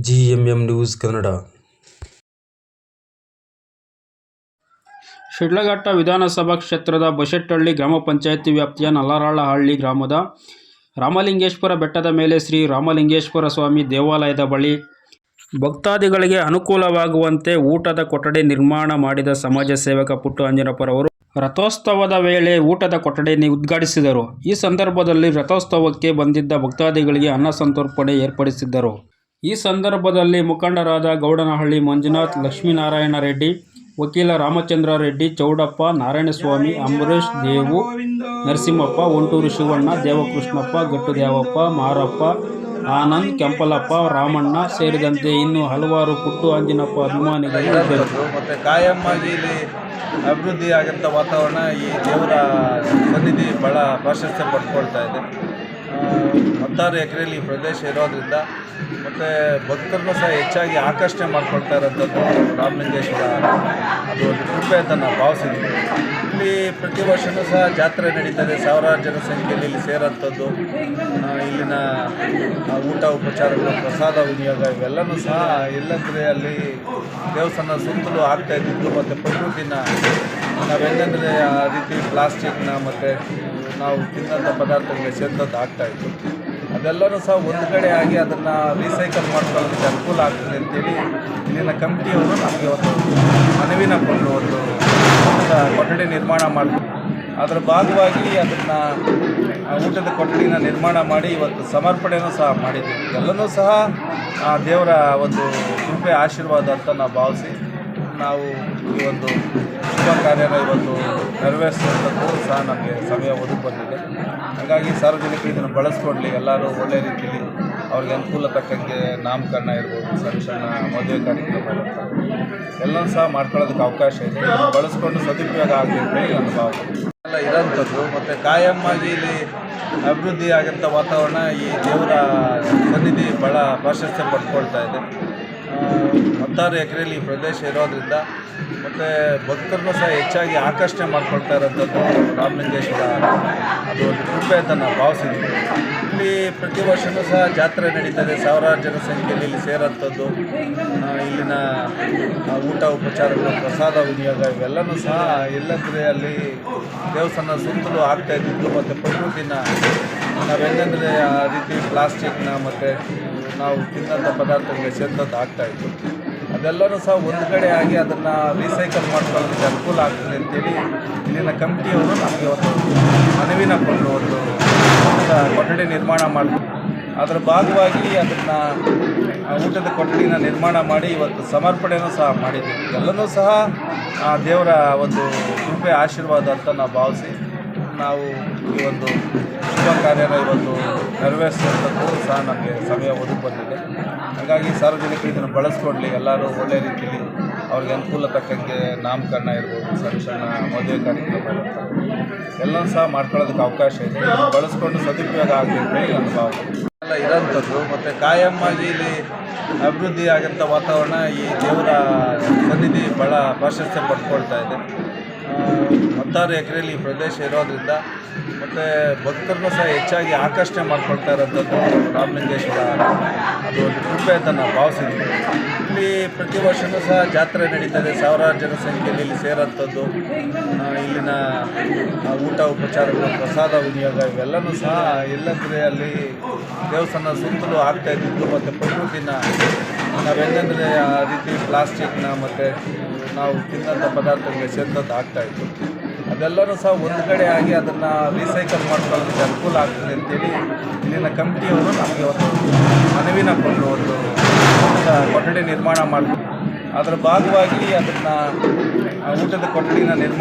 GMM news Kannada Shidlaghatta ವಿಧಾನಸಭಾ ಕ್ಷೇತ್ರದ ಬಶೆಟ್ಟಹಳ್ಳಿ ಗ್ರಾಮ ಪಂಚಾಯಿತಿ ವ್ಯಾಪ್ತಿಯ ನಲ್ಲರಾಳಹಳ್ಳಿ ಗ್ರಾಮದ ರಾಮಲಿಂಗೇಶ್ವರ ಬೆಟ್ಟದ ಮೇಲೆ ಶ್ರೀ ರಾಮಲಿಂಗೇಶ್ವರ ಸ್ವಾಮಿ ದೇವಾಲಯದ ಬಳಿ ಭಕ್ತಾದಿಗಳಿಗೆ ಅನುಕೂಲವಾಗುವಂತೆ ಊಟದ ಕೊಠಡಿ ನಿರ್ಮಾಣ ಮಾಡಿದ ಸಮಾಜ ಸೇವಕ ಪುಟ್ಟು ಅಂಜನಪ್ಪರವರು ರಥೋತ್ಸವದ ವೇಳೆ ಊಟದ ಕೊಠಡಿ ಉದ್ಘಾಟಿಸಿದರು. ಈ ಸಂದರ್ಭದಲ್ಲಿ ರಥೋತ್ಸವಕ್ಕೆ ಬಂದಿದ್ದ ಭಕ್ತಾದಿಗಳಿಗೆ ಅನ್ನ ಸಂತರ್ಪಣೆ ಏರ್ಪಡಿಸಿದ್ದರು. ಈ ಸಂದರ್ಭದಲ್ಲಿ ಮುಖಂಡರಾದ ಗೌಡನಹಳ್ಳಿ ಮಂಜುನಾಥ್, ಲಕ್ಷ್ಮೀನಾರಾಯಣ ರೆಡ್ಡಿ, ವಕೀಲ ರಾಮಚಂದ್ರ ರೆಡ್ಡಿ, ಚೌಡಪ್ಪ, ನಾರಾಯಣಸ್ವಾಮಿ ಅಂಬರೀಶ್ ದೇವು, ನರಸಿಂಹಪ್ಪ, ಒಂಟೂರು ಶಿವಣ್ಣ, ದೇವಕೃಷ್ಣಪ್ಪ ಗಟ್ಟು ದೇವಪ್ಪ ಮಾರಪ್ಪ, ಆನಂದ್, ಕೆಂಪಲಪ್ಪ, ರಾಮಣ್ಣ ಸೇರಿದಂತೆ ಇನ್ನು ಹಲವಾರು ಪುಟ್ಟು ಅಂಜಿನಪ್ಪ ಅಭಿಮಾನಿಗಳು ಇದ್ದರು. ಮತ್ತು ಕಾಯಮ್ಮಾಗಿ ಇಲ್ಲಿ ಅಭಿವೃದ್ಧಿ ವಾತಾವರಣ ಈ ದೇವರ ಸನ್ನಿಧಿ ಭಾಳ ಪ್ರಾಶಸ್ತ್ಯ ಪಡ್ಕೊಳ್ತಾ ಇದೆ. ಹತ್ತಾರು ಎಕರೆಯಲ್ಲಿ ಈ ಪ್ರದೇಶ ಇರೋದ್ರಿಂದ ಮತ್ತು ಭಕ್ತರನ್ನು ಸಹ ಹೆಚ್ಚಾಗಿ ಆಕರ್ಷಣೆ ಮಾಡ್ಕೊಳ್ತಾ ಇರೋಂಥದ್ದು ರಾಮಲಿಂಗೇಶ್ವರ ಅದು ಒಂದು ಕೃಪೆ ಅಂತ ನಾವು ಭಾವಿಸಿದ್ವಿ ಇಲ್ಲಿ ಪ್ರತಿ ವರ್ಷವೂ ಸಹ ಜಾತ್ರೆ ನಡೀತದೆ ಸಾವಿರಾರು ಜನ ಸಂಖ್ಯೆಯಲ್ಲಿ ಇಲ್ಲಿ ಸೇರೋಂಥದ್ದು. ಇಲ್ಲಿನ ಊಟ ಉಪಚಾರಗಳು, ಪ್ರಸಾದ ವಿನಿಯೋಗ ಇವೆಲ್ಲನೂ ಸಹ ಎಲ್ಲಂದರೆ ಅಲ್ಲಿ ದೇವಸ್ಥಾನ ಸುತ್ತಲೂ ಆಗ್ತಾ ಇದ್ದಿದ್ದು ಮತ್ತು ಪ್ರಕೃತಿನ ನಾವೆಲ್ಲಂದರೆ ಆ ರೀತಿ ಪ್ಲಾಸ್ಟಿಕ್ನ ಮತ್ತು ನಾವು ತಿನ್ನೋಂಥ ಪದಾರ್ಥಗಳಿಗೆ ಸೇರಿದಂಥ ಆಗ್ತಾಯಿತ್ತು ಅದೆಲ್ಲನೂ ಸಹ ಒಂದು ಕಡೆ ಆಗಿ ಅದನ್ನು ರೀಸೈಕಲ್ ಮಾಡ್ಕೊಳ್ಳೋದಕ್ಕೆ ಅನುಕೂಲ ಆಗ್ತದೆ ಅಂತೇಳಿ ಇಲ್ಲಿನ ಕಮಿಟಿಯವರು ನಮಗೆ ಒಂದು ಮನವಿನ ಕೊಟ್ಟು ಒಂದು ಕೊಠಡಿ ನಿರ್ಮಾಣ ಮಾಡಿ ಅದರ ಭಾಗವಾಗಿ ಅದನ್ನು ಊಟದ ಕೊಠಡಿನ ನಿರ್ಮಾಣ ಮಾಡಿ ಇವತ್ತು ಸಮರ್ಪಣೆನೂ ಸಹ ಮಾಡಿದ್ದೀವಿ ಎಲ್ಲನೂ ಸಹ ದೇವರ ಒಂದು ಕೃಪೆ ಆಶೀರ್ವಾದ ಅಂತ ನಾವು ಭಾವಿಸಿ ನಾವು ಈ ಒಂದು ಶುಭ ಕಾರ್ಯನ ಇವತ್ತು ನೆರವೇರಿಸುವಂಥದ್ದು ಸಹ ನಮಗೆ ಸಮಯ ಒದಗಿ ಬಂದಿದೆ. ಹಾಗಾಗಿ ಸಾರ್ವಜನಿಕರು ಇದನ್ನು ಬಳಸ್ಕೊಳ್ಳಿ ಎಲ್ಲರೂ ಒಳ್ಳೆ ರೀತಿಯಲ್ಲಿ ಅವ್ರಿಗೆ ಅನುಕೂಲ ತಕ್ಕಂಗೆ ನಾಮಕರಣ ಇರ್ಬೋದು ಸಣ್ಣ ಸಣ್ಣ ಮದುವೆ ಕಾರ್ಯಕ್ರಮ ಎಲ್ಲನೂ ಸಹ ಮಾಡ್ಕೊಳ್ಳೋದಕ್ಕೆ ಅವಕಾಶ ಇದೆ. ಇದನ್ನು ಬಳಸ್ಕೊಂಡು ಸದುಪಯೋಗ ಆಗಲಿ ನನ್ನ ಭಾವನೆ. ಎಲ್ಲ ಇರೋಂಥದ್ದು, ಮತ್ತು ಕಾಯಮ್ಮಾಗಿ ಇಲ್ಲಿ ಅಭಿವೃದ್ಧಿ ಆಗೋಂಥ ವಾತಾವರಣ ಈ ದೇವರ ಸನ್ನಿಧಿ ಭಾಳ ಪ್ರಾಶಸ್ತ್ಯ ಪಡ್ಕೊಳ್ತಾ ಇದೆ. ಹತ್ತಾರು ಎಕರೆಯಲ್ಲಿ ಈ ಪ್ರದೇಶ ಇರೋದ್ರಿಂದ ಮತ್ತು ಭಕ್ತರನ್ನು ಸಹ ಹೆಚ್ಚಾಗಿ ಆಕರ್ಷಣೆ ಮಾಡ್ಕೊಳ್ತಾ ಇರೋಂಥದ್ದು ರಾಮಲಿಂಗೇಶ್ವರ ಅದು ಒಂದು ಕೃಪೆ ಅಂತ ನಾವು ಭಾವಿಸಿದ್ವಿ ಇಲ್ಲಿ ಪ್ರತಿ ವರ್ಷವೂ ಸಹ ಜಾತ್ರೆ ನಡೀತದೆ ಸಾವಿರಾರು ಜನ ಸಂಖ್ಯೆಯಲ್ಲಿ ಇಲ್ಲಿ ಸೇರೋಂಥದ್ದು ಇಲ್ಲಿನ ಊಟ ಉಪಚಾರಗಳು, ಪ್ರಸಾದ ವಿನಿಯೋಗ ಇವೆಲ್ಲನೂ ಸಹ ಎಲ್ಲಂದರೆ ಅಲ್ಲಿ ದೇವಸ್ಥಾನ ಸುತ್ತಲೂ ಆಗ್ತಾ ಇದ್ದಿದ್ದು ಮತ್ತು ಪ್ರಕೃತಿನ ನಾವೆಲ್ಲಂದರೆ ಆ ರೀತಿ ಪ್ಲಾಸ್ಟಿಕ್ನ ಮತ್ತು ನಾವು ತಿನ್ನೋಂಥ ಪದಾರ್ಥಗಳಿಗೆ ಸೇರಿದಂಥ ಆಗ್ತಾಯಿತ್ತು ಅದೆಲ್ಲರೂ ಸಹ ಒಂದು ಕಡೆ ಆಗಿ ಅದನ್ನು ರೀಸೈಕಲ್ ಮಾಡ್ಕೊಳ್ಳೋದಕ್ಕೆ ಅನುಕೂಲ ಆಗ್ತದೆ ಅಂತೇಳಿ ಇಲ್ಲಿನ ಕಮಿಟಿಯವರು ನಮಗೆ ಒಂದು ಮನವಿನ ಕೊಟ್ಟು ಒಂದು ಕೊಠಡಿ ನಿರ್ಮಾಣ ಮಾಡಿ ಅದರ ಭಾಗವಾಗಿ ಅದನ್ನು ಊಟದ ಕೊಠಡಿನ ನಿರ್ಮಾಣ ಮಾಡಿ ಇವತ್ತು ಸಮರ್ಪಣೆನೂ ಸಹ ಮಾಡಿದ್ದೀವಿ ಎಲ್ಲನೂ ಸಹ ದೇವರ ಒಂದು ಕೃಪೆ, ಆಶೀರ್ವಾದ ಅಂತ ನಾವು ಭಾವಿಸಿ ನಾವು ಈ ಒಂದು ಶುಭ ಕಾರ್ಯನ ಇವತ್ತು ನೆರವೇರಿಸುವಂಥದ್ದು ಸಹ ನಮಗೆ ಸಮಯ ಒದಗಿ ಬಂದಿದೆ. ಹಾಗಾಗಿ ಸಾರ್ವಜನಿಕರು ಇದನ್ನು ಬಳಸ್ಕೊಳ್ಳಿ ಎಲ್ಲರೂ ಒಳ್ಳೆಯ ರೀತಿಯಲ್ಲಿ ಅವ್ರಿಗೆ ಅನುಕೂಲ ತಕ್ಕಂಗೆ ನಾಮಕರಣ ಇರ್ಬೋದು ಸಣ್ಣ ಸಣ್ಣ ಮದುವೆ ಕಾರ್ಯಕ್ರಮ ಇರುತ್ತೆ. ಎಲ್ಲನೂ ಸಹ ಮಾಡ್ಕೊಳ್ಳೋದಕ್ಕೆ ಅವಕಾಶ ಇದೆ. ಬಳಸ್ಕೊಂಡು ಸದುಪಯೋಗ ಅಂತೇಳಿ ನನ್ನ ಭಾವನೆ. ಎಲ್ಲ ಇರೋಂಥದ್ದು, ಮತ್ತು ಕಾಯಮ್ಮಾಗಿ ಇಲ್ಲಿ ಅಭಿವೃದ್ಧಿ ಆಗಂಥ ವಾತಾವರಣ ಈ ದೇವರ ಸನ್ನಿಧಿ ಭಾಳ ಪ್ರಾಶಸ್ತ್ಯ ಪಡ್ಕೊಳ್ತಾ ಇದೆ. ಹತ್ತಾರು ಎಕರೆಯಲ್ಲಿ ಈ ಪ್ರದೇಶ ಇರೋದ್ರಿಂದ ಮತ್ತು ಭಕ್ತರನ್ನು ಸಹ ಹೆಚ್ಚಾಗಿ ಆಕರ್ಷಣೆ ಮಾಡ್ಕೊಳ್ತಾ ಇರೋಂಥದ್ದು ರಾಮಲಿಂಗೇಶ್ವರ ಅದು ಒಂದು ಕೃಪೆ ಅಂತ ನಾವು ಭಾವಿಸಿದ್ವಿ ಇಲ್ಲಿ ಪ್ರತಿ ವರ್ಷವೂ ಸಹ ಜಾತ್ರೆ ನಡೀತದೆ, ಸಾವಿರಾರು ಜನ ಸಂಖ್ಯೆಯಲ್ಲಿ ಇಲ್ಲಿ ಸೇರೋಂಥದ್ದು ಇಲ್ಲಿನ ಊಟ ಉಪಚಾರಗಳು, ಪ್ರಸಾದ ವಿನಿಯೋಗ, ಇವೆಲ್ಲನೂ ಸಹ ಎಲ್ಲಂದರೆ ಅಲ್ಲಿ ದೇವಸ್ಥಾನ ಸುತ್ತಲೂ ಆಗ್ತಾ ಇದ್ದಿದ್ದು ಮತ್ತು ಪ್ರಕೃತಿನ ನಾವೆಲ್ಲಂದರೆ ಆ ರೀತಿ ಪ್ಲಾಸ್ಟಿಕ್ನ ಮತ್ತು ನಾವು ತಿನ್ನಂಥ ಪದಾರ್ಥಗಳಿಗೆ ಸೇರಿದಂಥ ಆಗ್ತಾಯಿತ್ತು ಅದೆಲ್ಲನೂ ಸಹ ಒಂದು ಕಡೆ ಆಗಿ ಅದನ್ನು ರೀಸೈಕಲ್ ಮಾಡ್ಕೊಳ್ಳೋದಕ್ಕೆ ಅನುಕೂಲ ಆಗ್ತದೆ ಅಂತೇಳಿ ಇಲ್ಲಿನ ಕಮಿಟಿಯವರು ನಮಗೆ ಒಂದು ಮನವಿನ ಕೊಟ್ಟರು ಒಂದು ಕೊಠಡಿ ನಿರ್ಮಾಣ ಮಾಡಿ ಅದರ ಭಾಗವಾಗಿ ಅದನ್ನು ಊಟದ ಕೊಠಡಿನ ನಿರ್ಮಾಣ